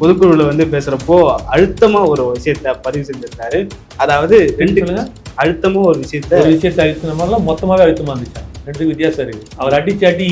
பொதுக்குழுல வந்து பேசுறப்போ அழுத்தமா ஒரு விஷயத்த பதிவு செஞ்சிருந்தாரு. அதாவது ரெண்டு சொல்லுங்க. அழுத்தமா ஒரு விஷயத்த ஒரு விஷயத்தை அழுத்தின மாதிரிலாம் மொத்தமாவே அழுத்தமா இருந்துச்சு. ரெண்டு வித்தியாசம் இருக்கு. அவர் அடிச்சு அடி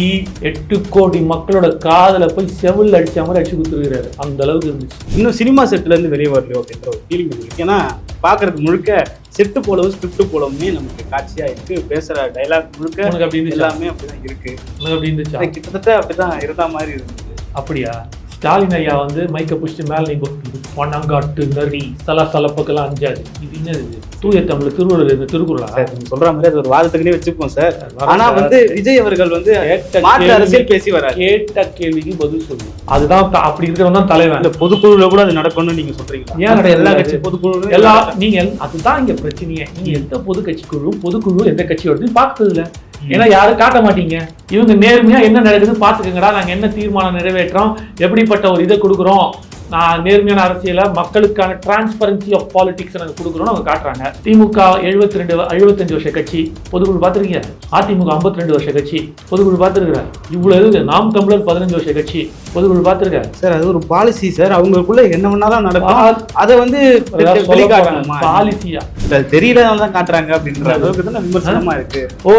எட்டு கோடி மக்களோட காதுல போய் செவில் அடிச்ச மாதிரி அடிச்சு கொடுத்துருக்கிறாரு அந்த அளவுக்கு இருந்துச்சு. இன்னும் சினிமா செட்ல இருந்து வெளியே வரலையோ அப்படின்ற ஒரு ஃபீலிங் இருக்கு. ஏன்னா பாக்குறதுக்கு முழுக்க செட்டு போலவும் ஸ்கிரிப்ட் போலவுமே நமக்கு காட்சியா இருக்கு. பேசுற டைலாக் முழுக்க உனக்கு அப்படி இருந்துச்சா? எல்லாமே அப்படிதான் இருக்கு. உனக்கு அப்படி இருந்துச்சா? அது கிட்டத்தட்ட அப்படிதான் இருந்த மாதிரி இருந்தது அப்படியா? ஸ்டாலின் ஐயா வந்து மைக்க பிடிச்சிட்டு மேல நீங்க இது பணங்காட்டு நரி சல சலப்புக்கெல்லாம் அஞ்சாது. இது என்னது? தூய தமிழ் திருவள்ளுவர் இந்த திருக்குறளா? சார் நீங்க சொல்ற மாதிரி அது ஒரு வாதத்துக்குனே வச்சுப்போம் சார். வரேன் ஆனா சார். வந்து விஜய் அவர்கள் வந்து அரசியல் பேசி வராரு. கேட்ட கேள்விக்கு பதில் சொல்லு. அதுதான் அப்படி இருக்கிறவன் தான் தலைவன். இந்த பொதுக்குழுல கூட அது நடக்கணும்னு நீங்க சொல்றீங்களா? ஏன்? எல்லா கட்சி பொதுக்குழு எல்லா நீங்க எல்- அதுதான் இங்க பிரச்சனையே. நீங்க எந்த பொது கட்சிக்குழு பொதுக்குழு எந்த கட்சி வருதுன்னு பார்த்தது இல்ல ஏன்னா யாரும் காட்ட மாட்டீங்க. இவங்க நேர்மையா என்ன நடக்குது பாத்துக்கங்கடா. நாங்க என்ன தீர்மானம் நிறைவேற்றோம்? எப்படிப்பட்ட ஒரு இதை கொடுக்குறோம். நான் நேர்மையான அரசியல மக்களுக்கான டிரான்ஸ்பரன்சி ஆஃப் பாலிடிக்ஸ் நாங்க கொடுக்குறோம் அவங்க காட்டுறாங்க. திமுக 72 ரெண்டு எழுபத்தஞ்சு வருஷ கட்சி பொதுக்குழு பார்த்துருக்கீங்க. அதிமுக 52 ரெண்டு வருஷ கட்சி பொதுக்குழு பார்த்துருக்கிறேன் இவ்வளவு இருக்கு. நாம் தமிழர் பதினஞ்சு வருஷ கட்சி பொதுக்குழு பார்த்துருக்கேன் சார் அது ஒரு பாலிசி சார். அவங்களுக்குள்ள என்ன வேணாலும் நடக்கும். அதை வந்து பாலிசியா தெரியல தான் காட்டுறாங்க அப்படின்ற அளவுக்கு தான் விமர்சனமா இருக்கு. ஓ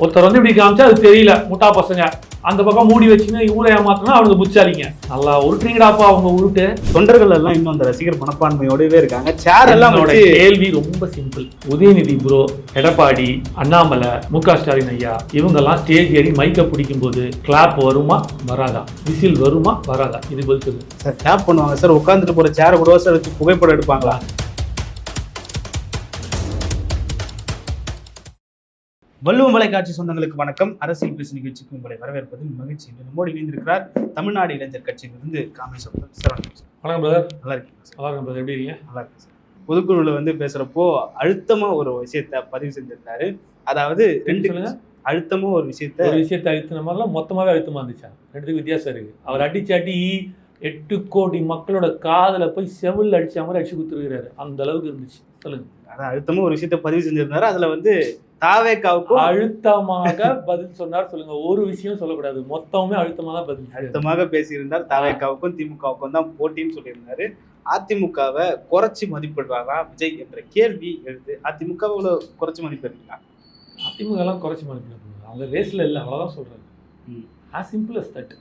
ஒருத்தர் வந்து இப்படி காமிச்சா அது தெரியல. முட்டா பசங்க. அந்த பக்கம் மூடி வச்சுன்னு ஊரை ஏமாத்தினா அவனுக்கு புச்சாலிங்க நல்லா உருட்டுறீங்கடாப்பா அவங்க உருட்டு. தொண்டர்கள் எல்லாம் இன்னும் அந்த ரசிகர் மனப்பான்மையோடவே இருக்காங்க. சேர் எல்லாம் கேள்வி ரொம்ப சிம்பிள் உதயநிதி ப்ரோ எடப்பாடி அண்ணாமலை மு க ஸ்டாலின் ஐயா இவங்கெல்லாம் ஸ்டேஜ் ஏறி மைக்க பிடிக்கும் போது கிளாப் வருமா வராதா? விசில் வருமா வராதா? இது பதில் சார் டேப் பண்ணுவாங்க சார். உட்காந்துட்டு போற சேரை கூட சார் வச்சு புகைப்படம் எடுப்பாங்களா? வள்ளுவம் வலைக்காட்சி சொந்தங்களுக்கு வணக்கம். அரசியல் பேசு நிகழ்ச்சிக்கு உங்களை வரவேற்பதில் மகிழ்ச்சி இன்று நம்மோடு இணைந்திருக்கிறார் தமிழ்நாடு இளைஞர் கட்சியிலிருந்து காமேஸ்வரன் சார். வணக்கம் சார். வணக்கம் பிரதர் நல்லா இருக்கீங்க நல்லா இருக்கும் பிரதர் எப்படி இருக்கீங்க? நல்லா இருக்கு சார். பொதுக்குழுல வந்து பேசுறப்போ அழுத்தமா ஒரு விஷயத்த பதிவு செஞ்சிருந்தாரு. அதாவது ரெண்டு சொல்லுங்க? அழுத்தமா ஒரு விஷயத்த ஒரு விஷயத்தை அழுத்தின மாதிரிலாம் மொத்தமாவே அழுத்தமா இருந்துச்சா ரெண்டுத்துக்கு வித்தியாசம் இருக்கு. அவர் அடிச்சு அடி எட்டு கோடி மக்களோட காதுல போய் செவில் அடிச்ச மாதிரி அடிச்சு கொடுத்துருக்கிறாரு அந்த அளவுக்கு இருந்துச்சு. சொல்லுங்க. அதான் அழுத்தமா ஒரு விஷயத்த பதிவு செஞ்சிருந்தாரு. அதுல வந்து தாவேக்காவுக்கும் அழுத்தமாக பதில் சொன்னார். சொல்லுங்க ஒரு விஷயம் சொல்லக்கூடாது. மொத்தமே அழுத்தமா தான் பதில். அழுத்தமாக பேசியிருந்தார். தாவேக்காவுக்கும் திமுகவுக்கும் தான் போட்டின்னு சொல்லியிருந்தாரு. அதிமுகவை குறைச்சி மதிப்பிடுறாரா விஜய் என்ற கேள்வி எழுது அதிமுக இவ்வளவு குறைச்சி மதிப்பிடுறீங்களா? அதிமுக எல்லாம் குறைச்சி மதிப்பிட அவங்க ரேஸ்ல இல்லை அவ்வளவுதான் சொல்றாரு ம். ஆஸ் சிம்பிள் அஸ் தட்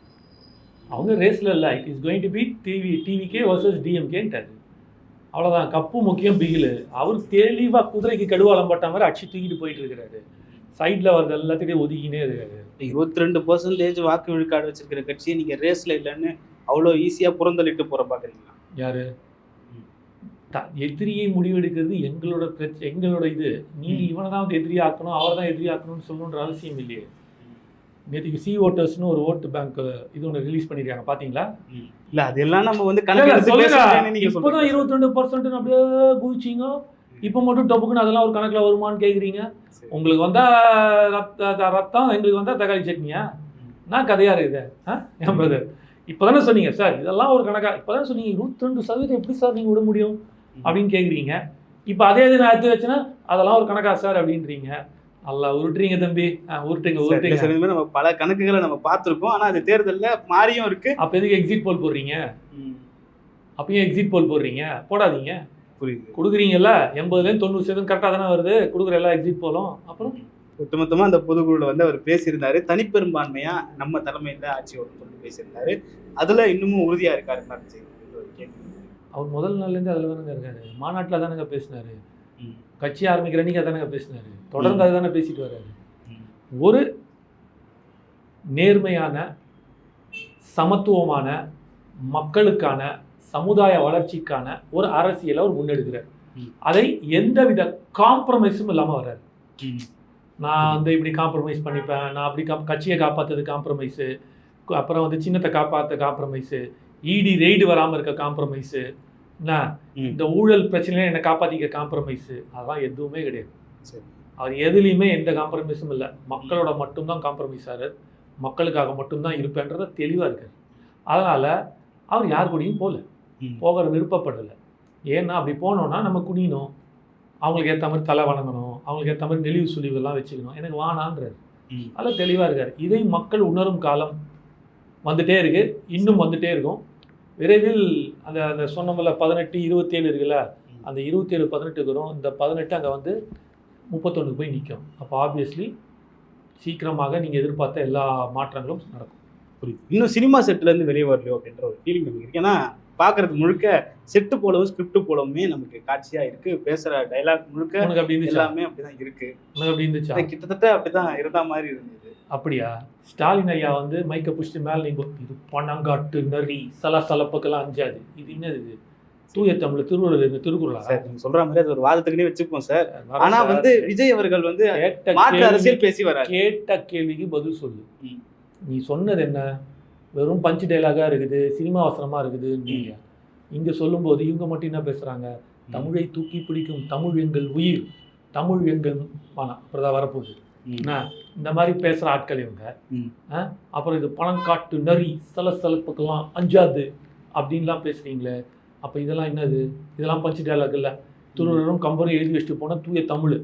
அவங்க ரேஸ்ல இல்லை. It is going to be TV TVK versus டிஎம்கேன்ட்டாரு அவ்வளவுதான். கப்பு முக்கியம் பிகிலு. அவர் தெளிவா குதிரைக்கு கடுவாளம் பட்ட மாதிரி அடிச்சு தூக்கிட்டு போயிட்டு இருக்கிறாரு சைட்ல வரது எல்லாத்தையும் ஒதுக்கினே இருக்காரு. இருபத்தி ரெண்டு பர்சன்டேஜ் வாக்கு விழுக்காடு வச்சிருக்கிற கட்சியை நீங்க ரேஸ்ல இல்லைன்னு அவ்வளோ ஈஸியா புறந்தள்ளிட்டு போற பாக்குறீங்களா? யாரு? த- எதிரியை முடிவெடுக்கிறது எங்களோட பிரச்சனை எங்களோட இது. நீங்க இவனை தான் வந்து எதிரி ஆக்கணும் அவரை தான் எதிரி ஆக்கணும்னு சொல்லணுன்ற அவசியம் இல்லையே. நேற்றுக்கு சி ஓட்டர்ஸ்னு ஒரு ஓட்டு பேங்க் இது ஒன்று ரிலீஸ் பண்ணிருக்காங்க. பாத்தீங்களா? இல்ல அதெல்லாம் நம்ம வந்து இப்பதான் சொல்றீங்க. இருபத்தி ரெண்டு பர்சன்ட் அப்படியே குதிச்சிங்க இப்போ மட்டும் டொப்புக்குன்னு அதெல்லாம் ஒரு கணக்குல வருமான்னு கேக்குறீங்க. சரி. உங்களுக்கு வந்தா ரத்த ரத்தம் எங்களுக்கு வந்தா தக்காளி சட்னியா? நான் கதையா இருக்குது. ஆ? என் பிரதர் இப்போதானே சொன்னீங்க. சார் இதெல்லாம் ஒரு கணக்கா. இப்போதானே சொன்னீங்க. இருபத்தி ரெண்டு சதவீதம் எப்படி சார் நீங்க விட முடியும்? அப்படின்னு கேக்குறீங்க. இப்போ அதே இது நான் எடுத்து வச்சேன்னா அதெல்லாம் ஒரு கணக்கா சார் அப்படின்றீங்க. நல்லா உருட்டுறீங்க தம்பி. உருட்டுங்க உருட்டுங்க. நம்ம பல கணக்குகளை நம்ம பார்த்திருக்கோம். ஆனா அது தேர்தல்ல மாறியும் இருக்கு. அப்ப எதுக்கு எக்ஸிட் போல் போடுறீங்க? அப்பயும் எக்ஸிட் போல் போடுறீங்க. போடாதீங்க. புரியுது. கொடுக்குறீங்கல்ல எண்பதுலேருந்து தொண்ணூறு சதவீதம் கரெக்டாக தானே வருது. கொடுக்குற எல்லா எக்ஸிட் போலும் அப்புறம்? ஒட்டுமொத்தமா அந்த பொதுக்குழுல வந்து அவர் பேசியிருந்தாரு. தனிப்பெரும்பான்மையா நம்ம தலைமையில ஆட்சி வரும்னு சொல்லி பேசியிருந்தாரு. அதுல இன்னமும் உறுதியா இருக்காரு. அவர் முதல் நாள்லேருந்து அதில் தானங்க இருக்காரு. மாநாட்டில் தானங்க பேசினாரு. கட்சி ஆரம்பிக்கிற அன்னைக்கு தானங்க பேசினாரு. தொடர்ந்து அதை தானே பேசிட்டு வர்றாரு. ஒரு நேர்மையான சமத்துவமான மக்களுக்கான சமுதாய வளர்ச்சிக்கான ஒரு அரசியலை அவர் முன்னெடுக்கிறார். அதை எந்தவித காம்ப்ரமைஸும் இல்லாமல் வர்றாரு. நான் வந்து இப்படி காம்ப்ரமைஸ் பண்ணிப்பேன். நான் அப்படி கா கட்சியை காப்பாற்றுறது காம்ப்ரமைஸு அப்புறம் வந்து சின்னத்தை காப்பாற்ற காம்ப்ரமைஸு இடி ரெய்டு வராமல் இருக்க காம்ப்ரமைஸு என்ன. இந்த ஊழல் பிரச்சனையில என்னை காப்பாற்றிக்க காம்ப்ரமைஸு அதெல்லாம் எதுவுமே கிடையாது. சரி. அவர் எதுலேயுமே எந்த காம்ப்ரமைஸும் இல்லை. மக்களோட மட்டும்தான் காம்ப்ரமைஸ் ஆகிறார் மக்களுக்காக மட்டும்தான் இருப்பேன்றத தெளிவாக இருக்கார். அதனால் அவர் யார் கூடயும் போகல. போகிற விருப்பப்படலை. ஏன்னா அப்படி போனோன்னா நம்ம குனியணும். அவங்களுக்கு ஏற்ற மாதிரி தலை வணங்கணும். அவங்களுக்கு ஏற்ற மாதிரி நெளிவு சுழிவுலாம் வச்சுக்கணும். எனக்கு வானான்றார் ம். அதில் தெளிவாக இருக்கார். இதை மக்கள் உணரும் காலம் வந்துட்டே இருக்கு. இன்னும் வந்துட்டே இருக்கும். விரைவில் அந்த அந்த சொன்னோம்ல பதினெட்டு இருபத்தேழு இருக்குல்ல அந்த இருபத்தேழு பதினெட்டுக்கு வரும். இந்த பதினெட்டு அங்கே வந்து முப்பத்தொன்று போய் நிற்கும் அப்போ ஆப்வியஸ்லி சீக்கிரமாக நீங்கள் எதிர்பார்த்த எல்லா மாற்றங்களும் நடக்கும். புரியுது. இன்னும் சினிமா செட்லேருந்து வெளியே வரலையோ அப்படின்ற ஒரு ஃபீலிங் நமக்கு இருக்கு. ஏன்னா பாக்குறது முழுக்க செட்டு போலவும் ஸ்கிரிப்ட் போலவுமே நமக்கு காட்சியா இருக்கு. பேசுற டைலாக் முழுக்க அப்படி எல்லாமே அப்படிதான் இருக்கு. அப்படி இருந்துச்சா? கிட்டத்தட்ட அப்படிதான் இருந்த மாதிரி இருந்தது. அப்படியா? ஸ்டாலின் ஐயா வந்து மைக்கை பிடிச்சிட்டு மேலே நீங்க இது பணங்காட்டு நரி சல சலப்புக்கெல்லாம் அஞ்சாது. இது என்னது இது? தூய தமிழ் திருக்குறள் இந்த திருக்குறளா? சார் நீங்க சொல்ற மாதிரி அது ஒரு வாதத்துக்குனே வச்சுப்போம் சார். வர ஆனா. வந்து விஜய் அவர்கள் வந்து மாற்று அரசியல் பேசி வராரு. கேட்ட கேள்விக்கு பதில் சொல்லு. நீ சொன்னது என்ன? வெறும் பஞ்சு டைலாகா இருக்குது சினிமா வசனமா இருக்குது நீங்க. இங்க சொல்லும்போது இவங்க மட்டும் என்ன பேசுறாங்க? தமிழை தூக்கி பிடிக்கும் தமிழ் எங்கள் உயிர் தமிழ் எங்கள் மனம் அப்புறம் வரப்போகுது. இந்த மாதிரி பேசுற ஆட்கள் இவங்க? அப்புறம் இது பணம் காட்டு நரி சலசலப்புக்கெல்லாம் அஞ்சாது அப்படின்லாம் பேசுறீங்களே. அப்ப இதெல்லாம் என்னது? இதெல்லாம் பஞ்சு டைலாக் இல்ல திருவள்ளுவரும் கம்பரும் எழுதி வச்சுட்டு போன தூய தமிழ்.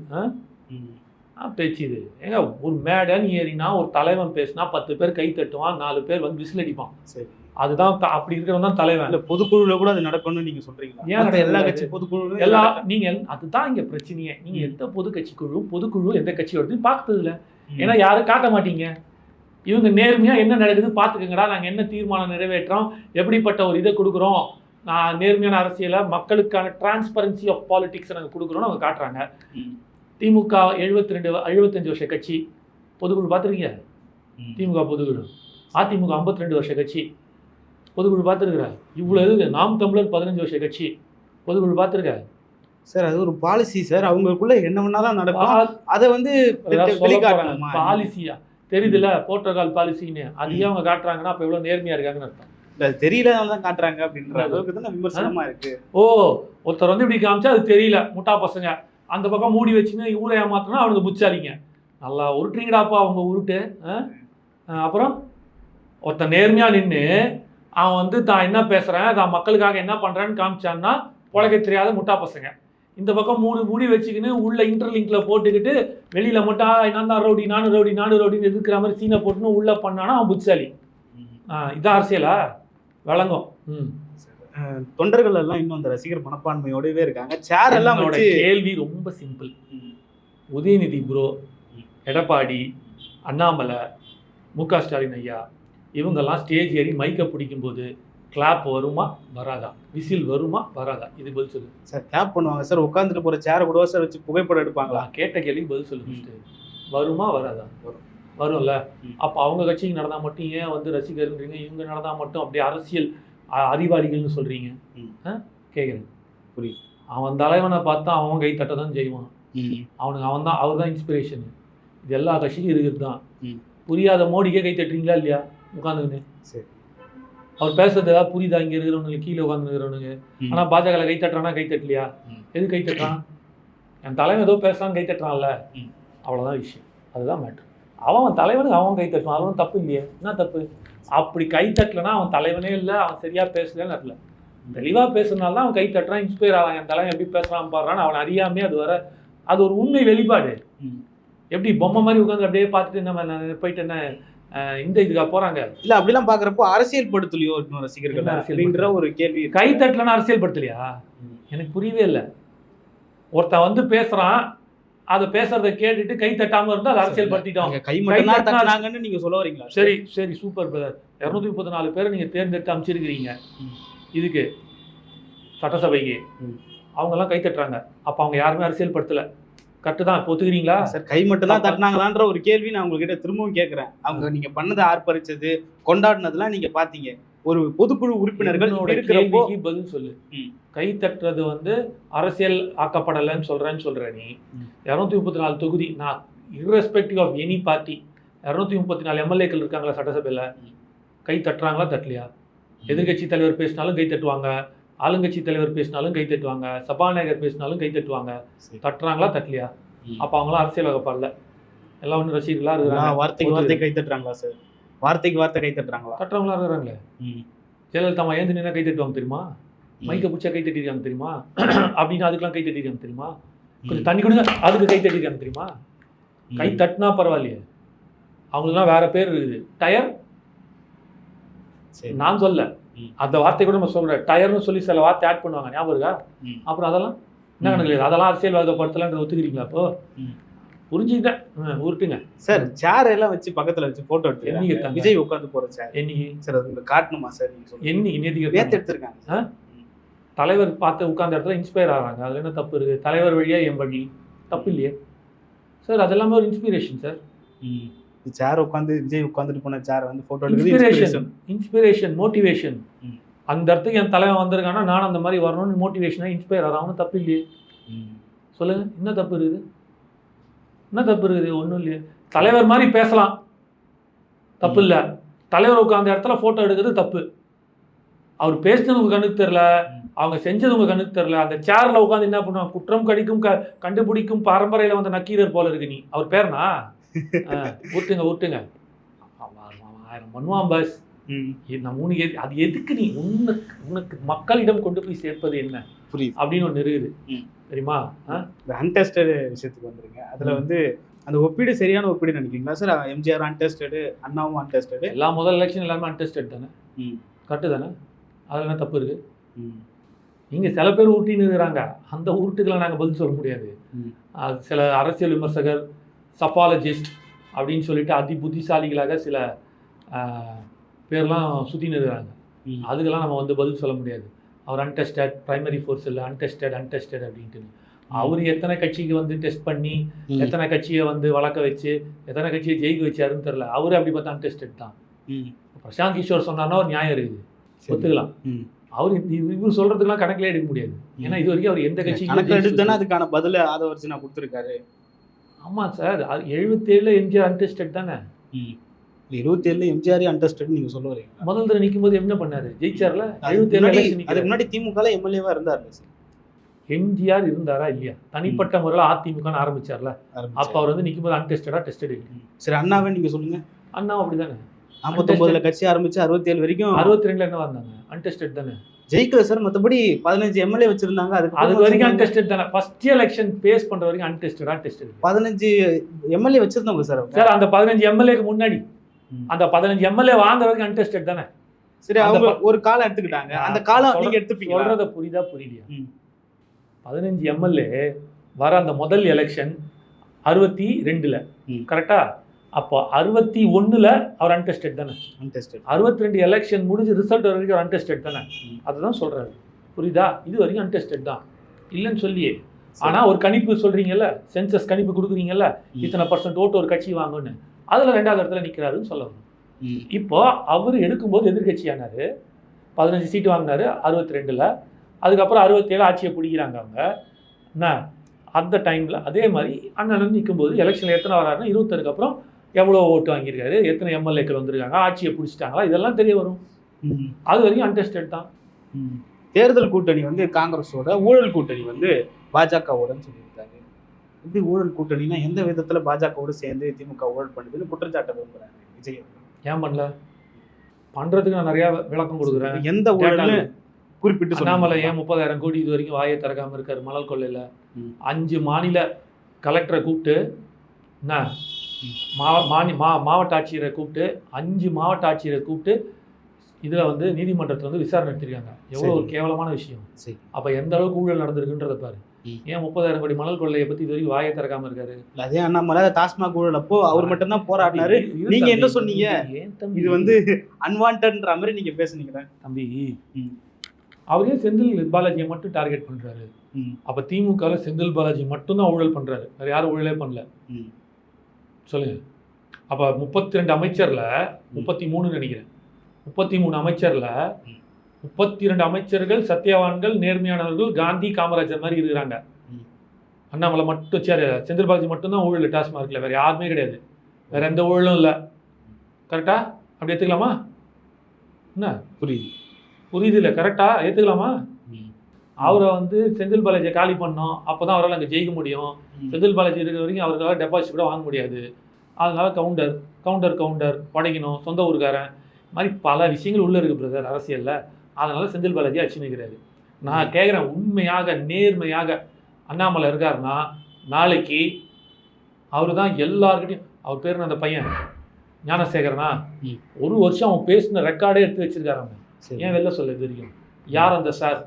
பேச்சு இது ஏங்க ஒரு மேடன் ஏறினா ஒரு தலைவன் பேசினா பத்து பேர் கை தட்டுவான் நாலு பேர் வந்து விசில் அடிப்பான். சரி. அதுதான் அப்படி இருக்கிறவன் தான் தலைவன். இல்ல பொதுக்குழுல கூட அது நடக்கும்னு நீங்க சொல்றீங்களா? ஏன் எல்லா? கட்சி பொதுக்குழு எல்லா நீங்க அதுதான் இங்க பிரச்சனையே. நீங்க ம். எந்த பொது கட்சி குழு பொதுக்குழு எந்த கட்சி வருது பார்த்தது இல்ல ஏன்னா யாரும் காட்ட மாட்டீங்க. இவங்க நேர்மையா என்ன நடக்குது பாத்துக்கங்கடா நாங்க என்ன தீர்மானம் நிறைவேற்றோம்? எப்படிப்பட்ட ஒரு இதை கொடுக்குறோம்? நான் நேர்மையான அரசியலை மக்களுக்கான டிரான்ஸ்பரன்சி ஆஃப் பாலிடிக்ஸ் நாங்கள் கொடுக்குறோம்னு அவங்க காட்டுறாங்க. திமுக எழுபத்தி ரெண்டு எழுபத்தஞ்சு வருஷ கட்சி பொதுக்குழு பார்த்துருக்கீங்க? திமுக பொதுக்குழு. அதிமுக 52 ரெண்டு வருஷ கட்சி பொதுக்குழு பார்த்துருக்குற? இவ்வளோ இருக்கு நாம் தமிழர் பதினஞ்சு வருஷ கட்சி பொதுக்குழு பார்த்துருக்க? சார் அது ஒரு பாலிசி சார். அவங்களுக்குள்ள என்ன வேணாலும் நடக்கும். அதை வந்து பாலிசியா தெரியுதுல போர்ட்டோகால் பாலிசின்னு அதையே அவங்க காட்டுறாங்கன்னா அப்போ எவ்வளோ நேர்மையா இருக்காங்கன்னு அர்த்தம். இல்ல, அது தெரியல தான் காட்டுறாங்க அப்படின்ற அளவுக்கு தான் விமர்சனமா இருக்கு. ஓ ஒருத்தர் வந்து இப்படி காமிச்சா அது தெரியல. முட்டா பசங்க. அந்த பக்கம் மூடி வச்சுன்னு ஊரை ஏமாத்தினா அவனுக்கு புச்சாலிங்க. நல்லா உருட்டுறீங்கடாப்பா அவங்க உருட்டு அப்புறம் ஒருத்தன் நேர்மையா நின்று அவன் வந்து தான் என்ன பேசுறேன் தான் மக்களுக்காக என்ன பண்றேன்னு காமிச்சான்னா பொழைக்க தெரியாத முட்டா பசங்க. இந்த பக்கம் மூணு மூடி வச்சுக்கின்னு உள்ள இன்டர்லிங்க்ல போட்டுக்கிட்டு வெளியில மட்டும் "ஆ, நான் தான் ரவுடி நானும் ரவுடி நானும் ரவுடின்னு எதிர்க்கிற மாதிரி சீனை போட்டுன்னு உள்ள பண்ணானா அவன் புத்திசாலி ஆ, இதான் அரசியலா? விளங்கும். ம். தொண்டர்கள் எல்லாம் இன்னும் அந்த ரசிகர் மனப்பான்மையோடவே இருக்காங்க சேர் எல்லாம் கேள்வி ரொம்ப சிம்பிள். உதயநிதி ப்ரோ. எடப்பாடி அண்ணாமலை மு க ஸ்டாலின் ஐயா இவங்கெல்லாம் ஸ்டேஜ் ஏறி மைக்கை பிடிக்கும்போது கிளாப் வருமா வராதா விசில் வருமா வராதா இது பதில் சொல்லு சார் கேப் பண்ணுவாங்க சார் உட்காந்துட்டு போற சேரை கூட சார் வச்சு புகைப்படம் எடுப்பாங்களா கேட்ட கேள்விக்கு பதில் சொல்லு. வருமா வராதா வரும். வரும்ல. அப்போ அவங்க கட்சிக்கு நடந்தா மட்டும் ஏன் வந்து ரசிகர்ன்றீங்க இவங்க நடந்தா மட்டும் அப்படியே அரசியல் அறிவாளிகள்னு சொல்றீங்க. ம். கேட்குறேன் புரியுது. அவன் தலைவனை பார்த்தா அவன் கை தட்ட தான் செய்வான் அவனுக்கு அவன் தான் அவர் தான் இன்ஸ்பிரேஷன் இது எல்லா கட்சிக்கும் இருக்குது தான். புரியாத மோடிக்கே கை தட்டுறீங்களா இல்லையா? உட்காந்துக்கின்னு. சரி. அவர் பேசுறது ஏதாவது புரியுதா? இங்க இருக்கிறவனுக்கு கீழே உட்காந்து இருக்கிறவனுக்கு ம். ஆனா பாஜக கை தட்டுறானா கை தட்டலையா. எது கை தட்டுறான்? என் தலைவன் ஏதோ பேசுறான்னு கை தட்டுறான்ல. ம். அவ்வளவுதான் விஷயம். அதுதான் மேட்ரு அவன் தலைவனுக்கு அவன் கை தட்டுவான் அதுவும் தப்பு இல்லையே. என்ன தப்பு? அப்படி கை தட்டலைன்னா அவன் தலைவனே இல்லை அவன் சரியா பேசலன்னு அர்த்தம் தெளிவா பேசுறதுனால தான் அவன் கை தட்டுறான் இன்ஸ்பயர் ஆகிறான் என் தலைவன் எப்படி பேசுறான் பாடுறான்னு அவன் அறியாமே அது வர அது ஒரு உண்மை வெளிப்பாடு. எப்படி பொம்மை மாதிரி உட்காந்து அப்படியே பார்த்துட்டு நம்ம போயிட்டு என்ன இந்த இதுக்காக போறாங்க? இல்ல அப்படிலாம் பாக்குறப்போ அரசியல் படுத்தலையோ இன்னும் ரசிகர்கள் அப்படின்ற ஒரு கேள்வி. கை தட்டலன்னா அரசியல் படுத்தலையா. எனக்கு புரியவே இல்லை. ஒருத்தன் வந்து பேசுறான் அதை பேசுறத கேட்டுட்டு கை தட்டாம இருந்தா அதை அரசியல் படுத்திட்டோம் கை மட்டும் நீங்க சொல்ல வரீங்களா? சரி சரி சூப்பர் பிரதர் இரநூத்தி முப்பத்தி நாலு பேரை நீங்க தேர்ந்தெடுத்து அமைச்சிருக்கிறீங்க. இதுக்கு சட்டசபைக்கு. அவங்கெல்லாம் கை தட்டுறாங்க. அப்ப அவங்க யாருமே அரசியல் படுத்தல கரெக்டு தான் ஒத்துக்கிறீங்களா? சார் கை மட்டும் தான் தட்டினாங்களான்ற ஒரு கேள்வி நான் உங்ககிட்ட திரும்பவும் கேட்கறேன். அவங்க நீங்க பண்ணதை ஆர்ப்பரிச்சது கொண்டாடினதெல்லாம் நீங்க பாத்தீங்க ஒரு பொதுக்குழு உறுப்பினர்கள் கேள்விக்கு பதில் சொல்லு. கை தட்டுறது வந்து அரசியல் ஆக்கப்படலைன்னு சொல்றேன்னு சொல்ற நீ. இரநூத்தி முப்பத்தி நாலு தொகுதி. நான் irrespective ஆஃப் எனி பார்ட்டி இரநூத்தி முப்பத்தி நாலு எம்எல்ஏக்கள் இருக்காங்களா சட்டசபையில். கை தட்டுறாங்களா? தட்டலையா? எதிர்க்கட்சி தலைவர் பேசினாலும் கை தட்டுவாங்க. ஆளுங்கட்சி தலைவர் பேசினாலும் கை தட்டுவாங்க. சபாநாயகர் பேசினாலும் கை தட்டுவாங்க. தட்டுறாங்களா? தட்டலையா. அப்போ அவங்களாம் அரசியல் வகப்படல எல்லாம் ஒன்று ரசிகர்களா நான் இருக்கிறாங்க. வார்த்தைக்கு வார்த்தை கை தட்டுறாங்களா சார்? வார்த்தைக்கு வார்த்தை கை தட்டுறாங்களா? தட்டுறவங்களா இருக்கிறாங்களே? ஜெயலலிதா அம்மா ஏந்து நின்னா கை தட்டுவாங்க தெரியுமா? மைக்கை பிடிச்சா கை தட்டிருக்காங்க தெரியுமா? அப்படின்னு அதுக்கெல்லாம் கை தட்டிருக்காங்க தெரியுமா? கொஞ்சம் தண்ணி கொடுங்க அதுக்கு கை தட்டிருக்காங்க தெரியுமா? கை தட்டினா பரவாயில்லையே. அவங்களுக்குலாம் வேற பேர் இருக்குது. டயர்? சரி. நான் சொல்ல. அந்த வார்த்தை கூட நம்ம சொல்ற டயர்னு சொல்லி சில வார்த்தை ஆட் பண்ணுவாங்க. ஞாபகம் இருக்கா. அப்புறம் அதெல்லாம் என்ன கணக்கு? அதெல்லாம் அரசியல்வாதப்படுத்தலான்ற ஒத்துக்கிறீங்களா அப்போ ஆ, உருட்டுங்க. சார் சேர் எல்லாம் வச்சு பக்கத்துல வச்சு போட்டோ எடுத்து? விஜய் உட்காந்து போற சேர் என்னைக்கு? சார் அது காட்டணுமா சார்? என்னைக்கு? நேத்து எடுத்தாங்க? எடுத்திருக்காங்க தலைவர் பார்த்து உட்கார்ந்த இடத்துல இன்ஸ்பயர் ஆகிறாங்க அதுல என்ன தப்பு இருக்கு? தலைவர் வழியா என் வழி. தப்பு இல்லையே. சார் அதெல்லாமே ஒரு இன்ஸ்பிரேஷன் சார். சேர் உட்காந்து விஜய் உட்காந்துட்டு போன சேர் வந்து போட்டோ எடுக்கிறது இன்ஸ்பிரேஷன். Inspiration motivation. அந்த இடத்துக்கு என் தலைவன் வந்திருக்கானா நான் அந்த மாதிரி வரணும்னு மோட்டிவேஷனாக இன்ஸ்பயர் ஆகிறாங்க தப்பு இல்லையே. சொல்லுங்க என்ன தப்பு இருக்குது? என்ன தப்பு இருக்குது? ஒன்றும் இல்லையே. தலைவர் மாதிரி பேசலாம். தப்பு இல்லை. தலைவர் உட்காந்த இடத்துல ஃபோட்டோ எடுக்கிறது தப்பு. அவர் பேசினது உங்க கண்ணுக்கு தெரில அவங்க செஞ்சது உங்க கண்ணுக்கு தெரில அந்த சேர்ல உட்காந்து என்ன பண்ணுவாங்க? குற்றம் கடிக்கும் க கண்டுபிடிக்கும் பரம்பரையில வந்த நக்கீரர் போல இருக்கு நீ. அவர் பேர்னா? ஊட்டுங்க ஊட்டுங்க. ஆயிரம் பண்ணுவான் பஸ் ம். இது நம்ம உனக்கு எது- அது எதுக்கு நீ உனக்கு உனக்கு மக்களிடம் கொண்டு போய் சேர்ப்பது என்ன? புரியுது. அப்படின்னு ஒன்று இருக்குது. தெரியுமா? இந்த அன்டெஸ்டட் விஷயத்துக்கு வந்துருங்க அதுல ம். வந்து அந்த ஒப்பீடு சரியான ஒப்பீடு நினைக்கிறீங்களா சார்? எம்ஜிஆர் அன்டெஸ்டடு அண்ணாவும் அன்டெஸ்டடு எல்லா முதல் எலெக்ஷன் எல்லாமே அன்டெஸ்டட் தானே? கரெக்டு தானே? அதில் என்ன தப்பு இருக்கு? இங்கே சில பேர் உருட்டின்னு இருக்கிறாங்க. அந்த உருட்டுகளை நாங்கள் பதில் சொல்ல முடியாது. ம். அது சில அரசியல் விமர்சகர் சஃபாலஜிஸ்ட் அப்படின்னு சொல்லிட்டு அதி புத்திசாலிகளாக சில பேர்லாம் சுற்றின்னு இருக்கிறாங்க. அதுக்கெல்லாம் நம்ம வந்து பதில் சொல்ல முடியாது. அவர் அன்டெஸ்டட் பிரைமரி ஃபோர்ஸ் இல்லை அன்டெஸ்டட் அன்டெஸ்டட் அப்படின்ட்டு. அவர் எத்தனை கட்சிக்கு வந்து டெஸ்ட் பண்ணி எத்தனை கட்சியை வந்து வளர்க்க வச்சு எத்தனை கட்சியை ஜெயிக்க வச்சாருன்னு தெரியல. அவரு அப்படி பார்த்தா அன்டெஸ்டட் தான். பிரசாந்த் கிஷோர் சொன்னார்னா ஒரு நியாயம் இருக்குது. ஒத்துக்கலாம். அவர் இவர் சொல்றதுக்கெல்லாம் கணக்கிலே எடுக்க முடியாது. ஏன்னா இது வரைக்கும் அவர் எந்த கணக்கு கட்சிக்கும் எடுத்தானே அதுக்கான பதில ஆதவர்ஜனா கொடுத்துருக்காரு. ஆமா சார் அது எழுபத்தேழுல எம்ஜிஆர் அன்டெஸ்டட் தானே? இருபத்தி ஏழுல எம்ஜிஆர் அன்டெஸ்டட் நீங்க சொல்ல வரீங்க முதல் தடவை நிற்கும் போது என்ன பண்ணாரு? ஜெயிச்சார்ல? முன்னாடி எலெக்ஷன் அதுக்கு முன்னாடி திமுக எம்எல்ஏவா இருந்தாரு எம்ஜிஆர் இருந்தாரா இல்லையா? தனிப்பட்ட முறையில் அதிமுகன்னு ஆரம்பிச்சார்ல. அப்ப அவர் வந்து நிற்கும் போது அன்டெஸ்டடா டெஸ்டட் சரி அண்ணாவே நீங்க சொல்லுங்க. அண்ணா அப்படிதானே? ஐம்பத்தொன்பதுல கட்சி ஆரம்பிச்சு அறுபத்தி ஏழு வரைக்கும் அறுபத்தி ரெண்டுல என்ன வந்தாங்க? அன்டெஸ்டட் தானே? ஜெயிக்கல சார். மத்தபடி பதினஞ்சு எம்எல்ஏ வச்சிருந்தாங்க. அதுக்கு அது வரைக்கும் அன்டெஸ்டட் தானே? ஃபர்ஸ்ட் எலெக்ஷன் ஃபேஸ் பண்ற வரைக்கும் அன்டெஸ்டடா டெஸ்டட் பதினஞ்சு எம்எல்ஏ வச்சிருந்தவங்க சார் சார் அந்த பதினஞ்சு எம்எல்ஏக்கு முன்னாடி. அந்த பதினஞ்சு எம்எல்ஏ வாங்குற வரைக்கும் அன்டெஸ்டட் தானே? சரி அவங்க ஒரு காலம் எடுத்துக்கிட்டாங்க. அந்த காலம் நீங்க எடுத்துப்பீங்களா? சொல்றத புரியுதா புரியலையா. பதினஞ்சு எம்எல்ஏ வர அந்த முதல் எலெக்ஷன் அறுபத்தி ரெண்டுல. கரெக்டா அப்போ அறுபத்தி ஒண்ணுல அவர் அன்டெஸ்டட் தானே? அன்டெஸ்டட் அறுபத்தி ரெண்டு எலெக்ஷன் முடிஞ்சு ரிசல்ட் வரைக்கும் அவர் அன்டெஸ்டட் தானே. அதுதான் சொல்றாரு. புரியுதா? இது வரைக்கும் அன்டெஸ்டட் தான். இல்லைன்னு சொல்லியே. ஆனா ஒரு கணிப்பு சொல்றீங்கல்ல? சென்சஸ் கணிப்பு கொடுக்குறீங்கல்ல. இத்தனை பர்சன்ட் ஓட்டு ஒரு கட்சி வாங்குன்னு அதுல ரெண்டாவது இடத்துல நிக்கிறாருன்னு சொல்ல வரும் இப்போ அவர் எடுக்கும்போது எதிர்கட்சியானாரு. பதினஞ்சு சீட்டு வாங்கினாரு அறுபத்தி ரெண்டில் அதுக்கப்புறம் அறுபத்தேழு ஆட்சியை பிடிக்கிறாங்க அவங்க. என்ன? அந்த டைமில் அதே மாதிரி அண்ணன் நிற்கும்போது எலெக்ஷனில் எத்தனை வராருன்னா இருபத்தருக்கு அப்புறம் எவ்வளோ ஓட்டு வாங்கியிருக்காரு எத்தனை எம்எல்ஏக்கள் வந்திருக்காங்க ஆட்சியை பிடிச்சிட்டாங்களா இதெல்லாம் தெரிய வரும். அது வரைக்கும் அன்டெஸ்டட் தான். தேர்தல் கூட்டணி வந்து காங்கிரஸோட ஊழல் கூட்டணி வந்து பாஜகவோடன்னு சொல்லியிருக்காரு எப்படி ஊழல் கூட்டணினா எந்த விதத்துல பாஜகவோட சேர்ந்து திமுக ஊழல் பண்ணுதுன்னு குற்றச்சாட்டை விரும்புறாரு விஜய். ஏன் பண்ணல பண்ணுறதுக்கு நான் நிறையா விளக்கம் கொடுக்குறேன் எந்த ஊழல்னு குறிப்பிட்டு சொல்லுங்க. ஏன் முப்பதாயிரம் கோடி இது வரைக்கும் வாயை திறக்காம இருக்காரு மணல் கொள்ளையில். அஞ்சு மாநில கலெக்டரை கூப்பிட்டு என்ன ம். மாவ மாநி மா மாவட்ட ஆட்சியரை கூப்பிட்டு அஞ்சு மாவட்ட ஆட்சியரை கூப்பிட்டு இதில் வந்து நீதிமன்றத்தில் வந்து விசாரணை நடத்திருக்காங்க எவ்வளோ ஒரு. கேவலமான விஷயம். அப்போ எந்த அளவுக்கு ஊழல் நடந்திருக்குன்றத பாரு. ஏன் முப்பதாயிரம் கோடி மணல் கொள்ளையை பற்றி இது வரைக்கும் வாயை திறக்காம இருக்காரு? அதே அண்ணாமலை டாஸ்மாக் ஊழல். அப்போ அவர் மட்டும் தான் போராடினாரு. நீங்க என்ன சொன்னீங்க? இது வந்து அன்வான்டன்ற மாதிரி நீங்க பேசுனீங்க தம்பி. அவரே செந்தில் பாலாஜியை மட்டும் டார்கெட் பண்றாரு. அப்ப திமுகவில் செந்தில் பாலாஜி மட்டும்தான் ஊழல் பண்றாரு. வேற யாரும் ஊழலே பண்ணல. சொல்லுங்க. அப்ப முப்பத்தி ரெண்டு அமைச்சர்ல முப்பத்தி மூணு நினைக்கிறேன். முப்பத்தி மூணு அமைச்சர்ல. முப்பத்தி ரெண்டு அமைச்சர்கள் சத்தியவான்கள் நேர்மையானவர்கள் காந்தி காமராஜர் மாதிரி இருக்கிறாங்க. அண்ணாமலை மட்டும் சரி செந்தில் பாலாஜி மட்டும்தான் ஊழல் டாஸ்மார்க்ல வேற யாருமே கிடையாது. வேற எந்த ஊழலும் இல்லை. கரெக்டா அப்படி எடுத்துக்கலாமா என்ன? புரியுது. புரியுது இல்லை கரெக்டா ஏற்றுக்கலாமா. அவரை வந்து செந்தில் பாலாஜியை காலி பண்ணோம். அப்போ தான் அவரால் அங்கே ஜெயிக்க முடியும். செந்தில் பாலாஜி இருக்கிற வரைக்கும் அவர்களால் டெபாசிட் கூட வாங்க முடியாது. அதனால கவுண்டர் கவுண்டர் கவுண்டர் உடைக்கணும். சொந்த ஊருக்காரன். மாதிரி பல விஷயங்கள் உள்ளே இருக்கு பிரதர் அரசியலில். அதனால செந்தில் பாலாஜி அச்சு நிற்கிறாரு நான் கேட்குறேன் உண்மையாக நேர்மையாக அண்ணாமலை இருக்காருன்னா நாளைக்கு அவர் தான் எல்லார்கிட்டையும் அவர் பேர் அந்த பையன்? ஞானசேகரனா. ஒரு வருஷம் அவன் பேசின ரெக்கார்டே எடுத்து வச்சிருக்காரு அவன் சரி. ஏன் வெளில சொல்ல வரைக்கும் யார் அந்த சார்?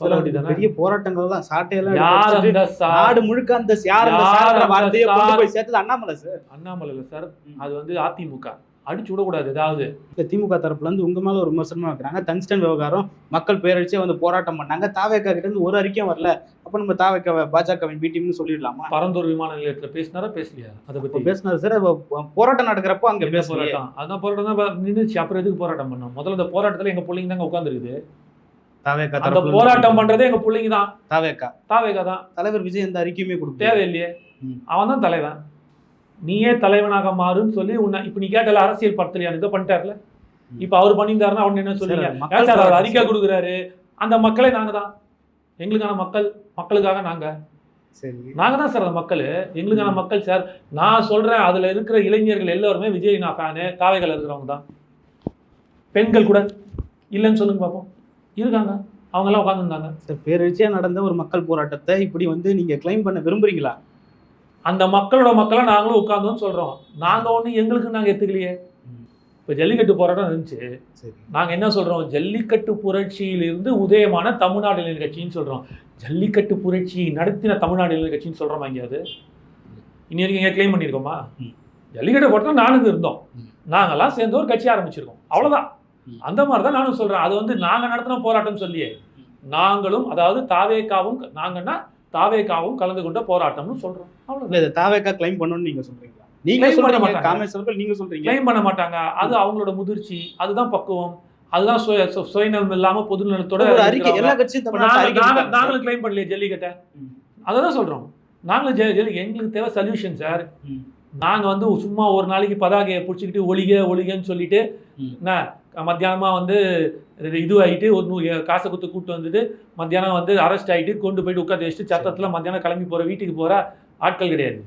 சொல்ல வேண்டியதானே? பெரிய போராட்டங்கள்லாம் சாட்டையெல்லாம் யார் அந்த சார்? நாடு முழுக்க அந்த யார் அந்த அந்த வார்த்தையை கொண்டு சார்? போய் சேர்த்தது அண்ணாமலை சார். அண்ணாமலையில சார். அது வந்து அதிமுக. அடிச்சு விடக்கூடாது ஏதாவது. இப்ப திமுக தரப்புல இருந்து உங்க மேல ஒரு விமர்சனமா வைக்கிறாங்க. டங்ஸ்டன் விவகாரம் மக்கள் பேரழிச்சே வந்து போராட்டம் பண்ணாங்க. தாவேக்கா கிட்ட இருந்து ஒரு அறிக்கையும் வரல. அப்ப நம்ம தாவேக்கா பாஜகவின் பி டீம்னு சொல்லிடலாமா? பரந்தூர் விமான நிலையத்துல பேசினாரா பேசலையா? அதை பத்தி. பேசினாரு சார். போராட்டம் நடக்கிறப்போ அங்க பேசல போராட்டம்? அதான் போராட்டம் தான் நின்றுச்சு அப்புறம் எதுக்கு போராட்டம் பண்ணோம்? முதல்ல இந்த போராட்டத்துல எங்க பிள்ளைங்க தாங்க உட்காந்துருக்குது தாவேக்கா அந்த போராட்டம் பண்றதே எங்க பிள்ளைங்க தான். தாவேக்கா. தாவேகா தான். தலைவர் விஜய் எந்த அறிக்கையுமே கொடுத்து தேவையில்லையே. அவன் தான் தலைவன். நீயே தலைவனாக மாறுன்னு சொல்லி உன்னை இப்ப நீ கேட்டல அரசியல் படத்துல இதை பண்ணிட்டார்ல. இப்ப அவர் பண்ணியிருந்தாருன்னா அவன் என்ன சொல்லுங்க சார், அவர் அறிக்கை. கொடுக்குறாரு? அந்த மக்களே நாங்க தான். எங்களுக்கான மக்கள் மக்களுக்காக நாங்க. சரி. நாங்க தான் சார் அந்த மக்கள். எங்களுக்கான மக்கள் சார். நான் சொல்றேன் அதுல இருக்கிற இளைஞர்கள் எல்லாருமே விஜய் நான் ஃபேனு காவைகள் இருக்கிறவங்க தான். பெண்கள் கூட இல்லைன்னு சொல்லுங்க பார்ப்போம் இருக்காங்க. அவங்க எல்லாம் உட்காந்துருந்தாங்க சார் பேரழிச்சியா நடந்த ஒரு மக்கள் போராட்டத்தை இப்படி வந்து நீங்க கிளைம் பண்ண விரும்புறீங்களா? அந்த மக்களோட மக்களா நாங்களும் உட்கார்ந்தோம்னு சொல்றோம். நாங்க ஒண்ணு எங்களுக்கு நாங்க எடுத்துக்கலையே ம். இப்ப ஜல்லிக்கட்டு போராட்டம் இருந்துச்சு. சரி. நாங்க என்ன சொல்றோம்? ஜல்லிக்கட்டு புரட்சியிலிருந்து உதயமான தமிழ்நாடு இளைஞர் கட்சின்னு சொல்றோம். ஜல்லிக்கட்டு புரட்சி நடத்தின தமிழ்நாடு இளைஞர் கட்சின்னு சொல்றோமா எங்கேயாவது? இனி வரைக்கும் எங்க கிளைம் பண்ணியிருக்கோமா. ஜல்லிக்கட்டு போராட்டம் நானுங்க இருந்தோம். ம். நாங்கெல்லாம் சேர்ந்து ஒரு கட்சி ஆரம்பிச்சிருக்கோம். அவ்வளவுதான். ம். அந்த மாதிரி தான் நானும் சொல்றேன். அது வந்து நாங்க நடத்தின போராட்டம் சொல்லியே. நாங்களும் அதாவது தாவேக்காவும் நாங்கன்னா தாவேக்காவும் கலந்து கொண்ட போராட்டம்னு சொல்றோம். இல்ல இதை தாவேக்கா கிளைம் பண்ணணும்னு நீங்க சொல்றீங்களா? நீங்க மாட்டாங்க. அவர்கள் நீங்க சொல்றீங்க. கிளைம் பண்ண மாட்டாங்க. அது அவங்களோட முதிர்ச்சி அதுதான் பக்குவம். அதுதான் சுய சுயநலம் இல்லாம பொது நலத்தோட அறிக்கை. எல்லா கட்சியும். நாங்களும் கிளைம் பண்ணலையே ஜல்லிக்கட்டை. அதை தான் சொல்றோம். நாங்களும் ஜெ- ஜல்லி எங்களுக்கு தேவை சொல்யூஷன் சார். நாங்க வந்து சும்மா ஒரு நாளைக்கு பதாகையை பிடிச்சிக்கிட்டு ஒளிக ஒளிகன்னு சொல்லிட்டு மத்தியானமாக வந்து இது ஆகிட்டு ஒரு காசை கொடுத்து கூட்டு வந்துட்டு மத்தியானம் வந்து அரெஸ்ட் ஆகிட்டு கொண்டு போயிட்டு உட்காந்து வச்சுட்டு சத்தத்தில் மத்தியானம் கிளம்பி போகிற வீட்டுக்கு போகிற ஆட்கள் கிடையாது.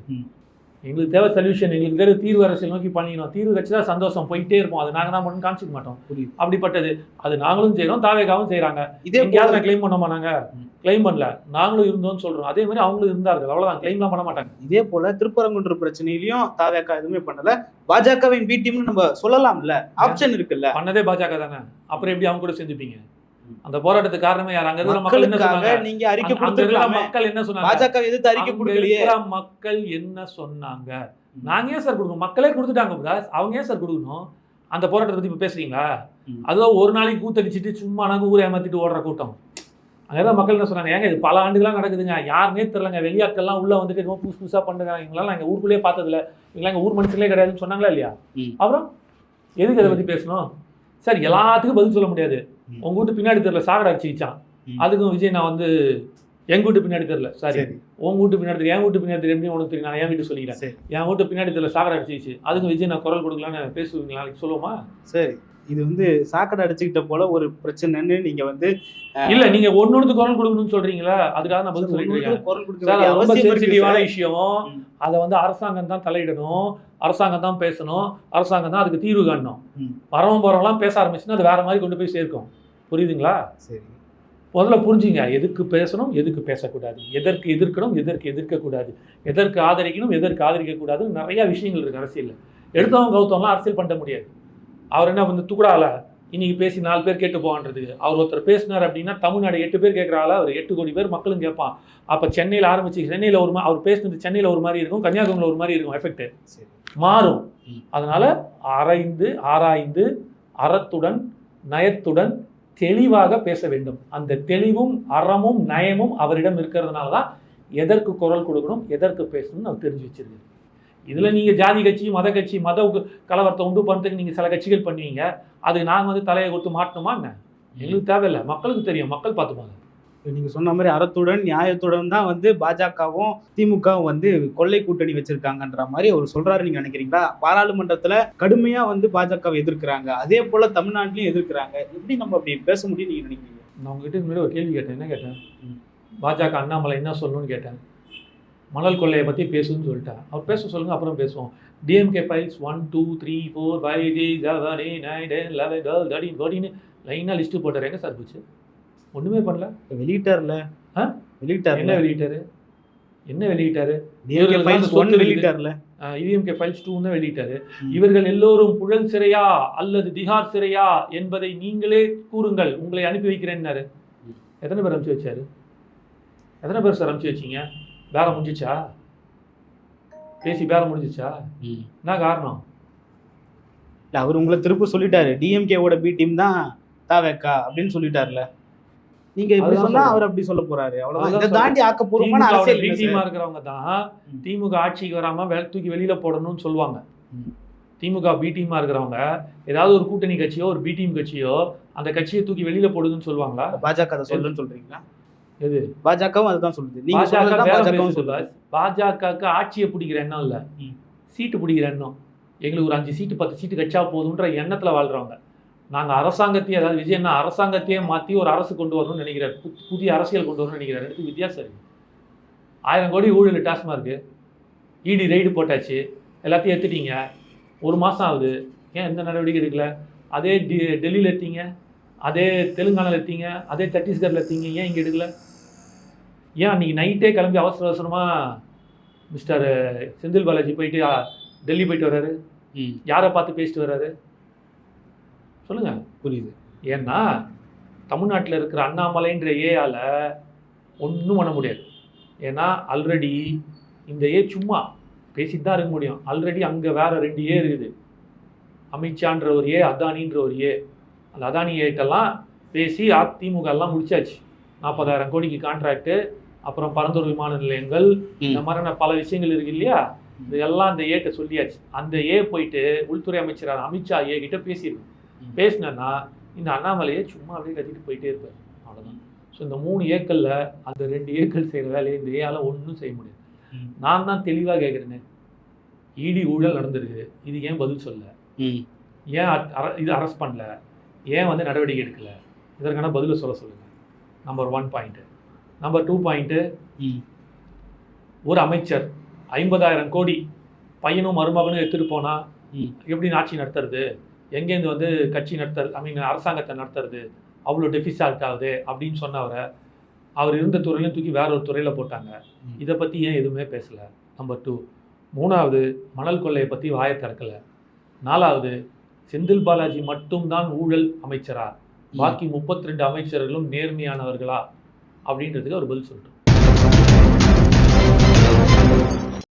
எங்களுக்கு தேவை சொல்யூஷன் எங்களுக்கு தேவை தீர்வு அரசியல் நோக்கி பண்ணிக்கணும் தீர்வு வச்சு தான் சந்தோஷம் போயிட்டே இருப்போம். அது நாங்க தான் மட்டும் காமிச்சிக்க மாட்டோம். புரியுது. அப்படிப்பட்டது. அது நாங்களும் செய்றோம் தாவேகாவும் செய்றாங்க. இதே எங்கேயாவது கிளைம் பண்ணோமா நாங்க ம். கிளைம் பண்ணல. நாங்களும் இருந்தோம்னு சொல்றோம். அதே மாதிரி அவங்களும் இருந்தார்கள். அவ்வளவுதான். கிளைம்லாம் பண்ண மாட்டாங்க. இதே போல திருப்பரங்குன்ற பிரச்சனையிலயும் தாவேக்கா எதுவுமே பண்ணல. பாஜகவின் பி டீம்னு நம்ம சொல்லலாம்ல. ஆப்ஷன் இருக்குல்ல. பண்ணதே பாஜக தானே. அப்புறம் எப்படி அவங்க கூட சேர்ந்துப்பீங்க. அந்த போராட்டத்துக்கு காரணமே யார்? அங்க இருக்கிற மக்கள் என்ன சொன்னாங்க? நீங்க அறிக்கை அங்க- அங்க கொடுத்துருக்கலாமே. மக்கள் என்ன சொன்னாங்க? பாஜக எதிர்த்து அறிக்கை அங்க கொடுக்கலையே? மக்கள் என்ன சொன்னாங்க. நாங்க ஏன் சார் கொடுக்கணும்? மக்களே கொடுத்துட்டாங்க பிரகாஷ் அவங்க ஏன் சார் கொடுக்கணும்? அந்த போராட்டத்தை பத்தி இப்ப பேசுறீங்களா. அதுவும் ஒரு நாளைக்கு கூத்தடிச்சிட்டு சும்மா நாங்க ஊரை ஏமாத்திட்டு ஓடுற கூட்டம். அங்கதான் மக்கள் என்ன சொன்னாங்க? ஏங்க இது பல ஆண்டுகளா நடக்குதுங்க. யாருனே தெரியலங்க. வெளியாட்கள்லாம் உள்ள வந்துட்டு என்னமோ புதுசு புதுசா பண்ணுங்க இவங்களாம் எங்க ஊருக்குள்ளேயே பார்த்ததில்ல. இவங்களாம் எங்க ஊர் மனுஷங்களே கிடையாதுன்னு சொன்னாங்களா இல்லையா. அப்புறம் எதுக்கு அதை பத்தி பேசணும்? சார் எல்லாத்துக்கும் பதில் சொல்ல முடியாது. உங்க வீட்டு பின்னாடி தெரியல சாகடை அடிச்சுக்கிச்சான். அதுக்கும் விஜய் நான் வந்து எங்க வீட்டு பின்னாடி தெரியல சாரி உங்க வீட்டு பின்னாடி தெரியல என் வீட்டு பின்னாடி எப்படி உனக்கு தெரியும் நான் என் வீட்டு சொல்லிக்கிறேன். என் வீட்டு பின்னாடி தெரியல சாகடை அடிச்சிச்சு அதுக்கு விஜய் நான் குரல் கொடுக்கலான்னு பேசுவீங்க நாளைக்கு சொல்லுவோமா? சரி. இது வந்து சாக்கடை அடிச்சுக்கிட்ட போல ஒரு பிரச்சனைன்னு நீங்க வந்து இல்ல நீங்க ஒன்னொன்னு குரல் கொடுக்கணும்னு சொல்றீங்களா? அதுக்காக நான் பதில் சொல்லிட்டு குரல் கொடுக்க ரொம்ப சென்சிட்டிவான. விஷயம். அதை வந்து அரசாங்கம் தான் தலையிடணும். அரசாங்கம் தான் பேசணும். அரசாங்கம் தான் அதுக்கு தீர்வு காணணும். ம். வரவன் போறவங்களாம் பேச ஆரம்பிச்சுன்னா அது வேற மாதிரி கொண்டு போய் சேர்க்கும். புரியுதுங்களா? சரி. முதல்ல புரிஞ்சுங்க. எதுக்கு பேசணும்? எதுக்கு பேசக்கூடாது? எதற்கு எதிர்க்கணும்? எதற்கு எதிர்க்கக்கூடாது? எதற்கு ஆதரிக்கணும்? எதற்கு ஆதரிக்கக்கூடாதுன்னு நிறைய விஷயங்கள் இருக்கு அரசியல்ல. எடுத்தவங்க கௌத்தவங்களாம் அரசியல் பண்ண முடியாது. அவர் என்ன வந்து துக்குடால இன்னைக்கு பேசி நாலு பேர் கேட்டு போவான்றதுக்கு. அவர் ஒருத்தர் பேசினார் அப்படின்னா தமிழ்நாடு எட்டு பேர் கேட்குறாள் அவர் எட்டு கோடி பேர் மக்களும் கேட்பான். அப்போ சென்னையில் ஆரம்பிச்சு சென்னையில் ஒரு அவர் பேசினது சென்னையில் ஒரு மாதிரி இருக்கும் கன்னியாகுமரியில் ஒரு மாதிரி இருக்கும் எஃபெக்ட் மாறும். அதனால ஆராய்ந்து ஆராய்ந்து அறத்துடன் நயத்துடன் தெளிவாக பேச வேண்டும். அந்த தெளிவும் அறமும் நயமும் அவரிடம் இருக்கிறதுனால தான் எதற்கு குரல் கொடுக்கணும் எதற்கு பேசணும்னு அவர் தெரிஞ்சு வச்சிருக்கு இதுல நீங்க ஜாதி கட்சி மத கட்சி மத கலவரத்தை உண்டு பண்ணுறதுக்கு நீங்க சில கட்சிகள் பண்ணுவீங்க. அதுக்கு நாங்க வந்து தலையை கொடுத்து மாட்டணுமா என்ன? எங்களுக்கு தேவையில்லை. மக்களுக்கு தெரியும். மக்கள் பார்த்துப்பாங்க. நீங்க சொன்ன மாதிரி அறத்துடன் நியாயத்துடன் தான் வந்து பாஜகவும் திமுகவும் வந்து கொள்ளை கூட்டணி வச்சிருக்காங்கன்ற மாதிரி அவர் சொல்றாரு நீங்க நினைக்கிறீங்களா? பாராளுமன்றத்துல கடுமையா வந்து பாஜகவை எதிர்க்கிறாங்க. அதே போல தமிழ்நாட்டிலையும் எதிர்க்கிறாங்க. எப்படி நம்ம அப்படி பேச முடியும் நீங்க நினைக்கிறீங்க? நான் உங்ககிட்ட முன்னாடி ஒரு கேள்வி கேட்டேன். என்ன கேட்டேன். பாஜக அண்ணாமலை என்ன சொல்லணும்னு கேட்டேன். மணல் கொள்ளையை பற்றி பேசுன்னு சொல்லிட்டேன் அவர் பேச சொல்லுங்க அப்புறம் பேசுவோம். DMK files one two three four five six seven eight nine ten eleven twelve thirteen fourteen லைனாக லிஸ்ட்டு போட்டார். எங்கே சார் போச்சு? ஒன்றுமே பண்ணல. வெளியிட்டார்ல? ஆ? வெளியிட்டார்ல? என்ன வெளியிட்டாரு? என்ன வெளியிட்டாரு? வெளியிட்டார்ல? இவிஎம்கே ஃபைல்ஸ் டூ தான் வெளியிட்டாரு. இவர்கள் எல்லோரும் புழல் சிறையா அல்லது திகார் சிறையா என்பதை நீங்களே கூறுங்கள். உங்களை அனுப்பி வைக்கிறேன்னாரு. எத்தனை பேர் அனுப்பிச்சு வச்சாரு? எத்தனை பேர் சார் அனுப்பிச்சு வச்சீங்க? பேரம் முடிஞ்சிச்சா? பேசி பேரம் முடிஞ்சிச்சா? என்ன காரணம்? இல்ல அவர் உங்களை திரும்ப சொல்லிட்டாரு. டிஎம்கேவோட பி டீம் தான் தாவேக்கா அப்படின்னு சொல்லிட்டாருல. நீங்க இப்படி சொன்னா. அவர் அப்படி சொல்ல போறாரு. அவ்வளவுதான். இதை தாண்டி ஆக்கப்பூர்வமான அரசியல் பி டீமா. இருக்கிறவங்க தான். திமுக ஆட்சிக்கு வராம தூக்கி வெளியில போடணும்னு சொல்லுவாங்க. திமுக பி டீமா இருக்கிறவங்க ஏதாவது ஒரு கூட்டணி கட்சியோ ஒரு பி டீம் கட்சியோ அந்த கட்சியை தூக்கி வெளியில போடுதுன்னு சொல்லுவாங்களா? பாஜக சொல்லுன்னு சொல்றீங்களா? எது? பாஜகவும் அதுதான் சொல்லுது. நீங்க பாஜகவும் சொல்லுது. பாஜகவுக்கு ஆட்சியை பிடிக்கிற எண்ணம் இல்ல. சீட்டு பிடிக்கிற எண்ணம். எங்களுக்கு ஒரு அஞ்சு சீட்டு பத்து சீட்டு கட்சா போதுன்ற எண்ணத்துல வாழ்றவங்க. நாங்க அரசாங்கத்தையே அதாவது விஜய் என்ன அரசாங்கத்தையே மாத்தி ஒரு அரசு கொண்டு வரணும்னு நினைக்கிறார். புதிய அரசியல் கொண்டு வரணும்னு நினைக்கிறார். எடுத்து வித்தியாசம் ஆயிரம் கோடி ஊழல் டாஸ்மார்க்கு இடி ரைடு போட்டாச்சு. எல்லாத்தையும் எடுத்துட்டீங்க. ஒரு மாசம் ஆகுது. ஏன் எந்த நடவடிக்கை எடுக்கல? அதே டெல்லியில் எடுத்தீங்க. அதே தெலுங்கானால எடுத்தீங்க. அதே சத்தீஸ்கர்ல எடுத்தீங்க. ஏன் இங்க எடுக்கல? ஏன் அன்னைக்கு நைட்டே கிளம்பி அவசர அவசரமா மிஸ்டர் செந்தில் பாலாஜி போயிட்டு டெல்லி போயிட்டு வர்றாரு. ம், யாரை பார்த்து பேசிட்டு வர்றாரு? சொல்லுங்க. புரியுது. ஏன்னா தமிழ்நாட்டில் இருக்கிற அண்ணாமலைன்ற ஏஆல ஒன்றும் பண்ண முடியாது. ஏன்னா ஆல்ரெடி இந்த ஏ சும்மா பேசிட்டு தான் இருக்க முடியும். ஆல்ரெடி அங்கே வேற ரெண்டு ஏ இருக்குது. அமித்ஷான்ற ஒரு ஏ அதானின்ற ஒரு ஏ அந்த அதானி ஏட்டெல்லாம் பேசி அதிமுக எல்லாம் முடிச்சாச்சு. நாற்பதாயிரம் கோடிக்கு கான்ட்ராக்ட் அப்புறம் பரந்தூர் விமான நிலையங்கள் இந்த மாதிரியான பல விஷயங்கள் இருக்கு இல்லையா? இது எல்லாம் அந்த ஏட்ட சொல்லியாச்சு. அந்த ஏ போயிட்டு உள்துறை அமைச்சர் அமித்ஷா ஏ கிட்ட பேசியிருக்கு ம். பேசினேன்னா இந்த அண்ணாமலையை சும்மா அப்படியே கத்திட்டு போயிட்டே இருப்பார். அவ்வளோதான் ஸோ இந்த மூணு ஏக்கல்ல அந்த ரெண்டு ஏக்கள் செய்கிற வேலையை இந்த ஏயால ஒன்றும் செய்ய முடியாது. நான் தான் தெளிவாக கேட்குறேனே இடி ஊழல் நடந்திருக்கு. இது ஏன் பதில் சொல்ல ஏன் இது அரெஸ்ட் பண்ணல? ஏன் வந்து நடவடிக்கை எடுக்கல? இதற்கான பதிலை சொல்ல சொல்லுங்க. Number one point number two point. ஒரு அமைச்சர் ஐம்பதாயிரம் கோடி பையனும் மருமகனும் எடுத்துட்டு போனா ம். எப்படி ஆட்சி நடத்துறது எங்கேருந்து வந்து கட்சி நடத்துறது ஐ மீன் அரசாங்கத்தை நடத்துறது அவ்வளோ டெபிசால்ட் ஆகுது அப்படின்னு சொன்னவரை அவர் இருந்த துறையிலும் தூக்கி வேற ஒரு துறையில் போட்டாங்க. இதை பற்றி ஏன் எதுவுமே பேசலை நம்பர் டூ மூணாவது மணல் கொள்ளையை பற்றி வாயை திறக்கல நாலாவது செந்தில் பாலாஜி மட்டும்தான் ஊழல் அமைச்சரா பாக்கி முப்பத்தி ரெண்டு அமைச்சர்களும் நேர்மையானவர்களா அப்படின்றதுக்கு அவர் பதில் சொல்லிட்டு